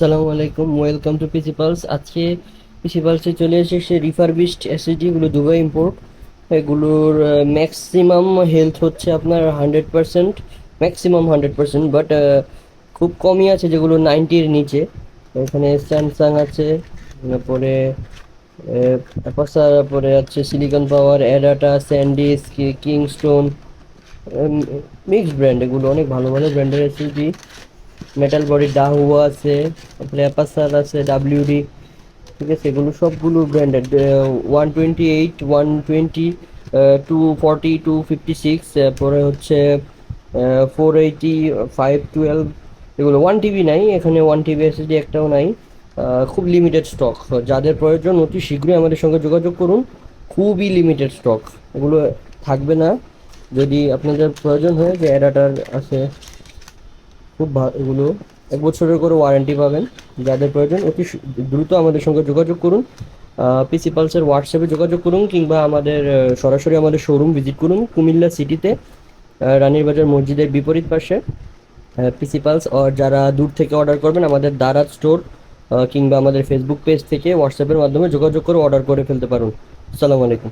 আসসালামু আলাইকুম, welcome to PC pulse. আজকে পিসি পালসে চলে এসেছে রিফারবিশড এসএসডি এগুলো দুবাই ইম্পোর্ট এগুলোর ম্যাক্সিমাম হেলথ হচ্ছে আপনার hundred percent maximum hundred percent but খুব কমই আছে যেগুলো নাইনটির নিচে। এখানে স্যামসাং আছে, তারপরে অ্যাপাসার পরে আছে Silicon Power Adata SanDisk Kingston mixed brand এগুলো অনেক ভালো ভালো ব্র্যান্ডের এসএসডি মেটাল বডি ডাহুয়া আছে, তারপরে অ্যাপাসার আছে ডাব্লিউডি ঠিক আছে? এগুলো সবগুলো branded one twenty eight one twenty two forty two fifty six তারপরে হচ্ছে ফোর এইটি ফাইভ টুয়েলভ এগুলো ওয়ান টিভি নাই, এখানে ওয়ান টিবি এসএসডি একটাও নাই খুব লিমিটেড স্টক যাদের প্রয়োজন, অতি শীঘ্রই আমাদের সঙ্গে যোগাযোগ করুন, খুবই লিমিটেড স্টক এগুলো থাকবে না, যদি আপনাদের প্রয়োজন হয়, যে অ্যাডাটার আছে খুব এগুলো এক বছরের করে ওয়ারেন্টি পাবেন। যাদের প্রয়োজন অতি দ্রুত আমাদের সঙ্গে যোগাযোগ করুন। পিসি পালসের হোয়াটসঅ্যাপে যোগাযোগ করুন কিংবা আমাদের সরাসরি আমাদের শোরুম ভিজিট করুন কুমিল্লা সিটিতে রানীর বাজার মসজিদের বিপরীত পাশে। পিসি পালস যারা দূর থেকে অর্ডার করবেন আমাদের দারাজ স্টোর কিংবা আমাদের ফেসবুক পেজ থেকে হোয়াটসঅ্যাপের মাধ্যমে যোগাযোগ করে অর্ডার করে ফেলতে পারুন। আসসালামু আলাইকুম।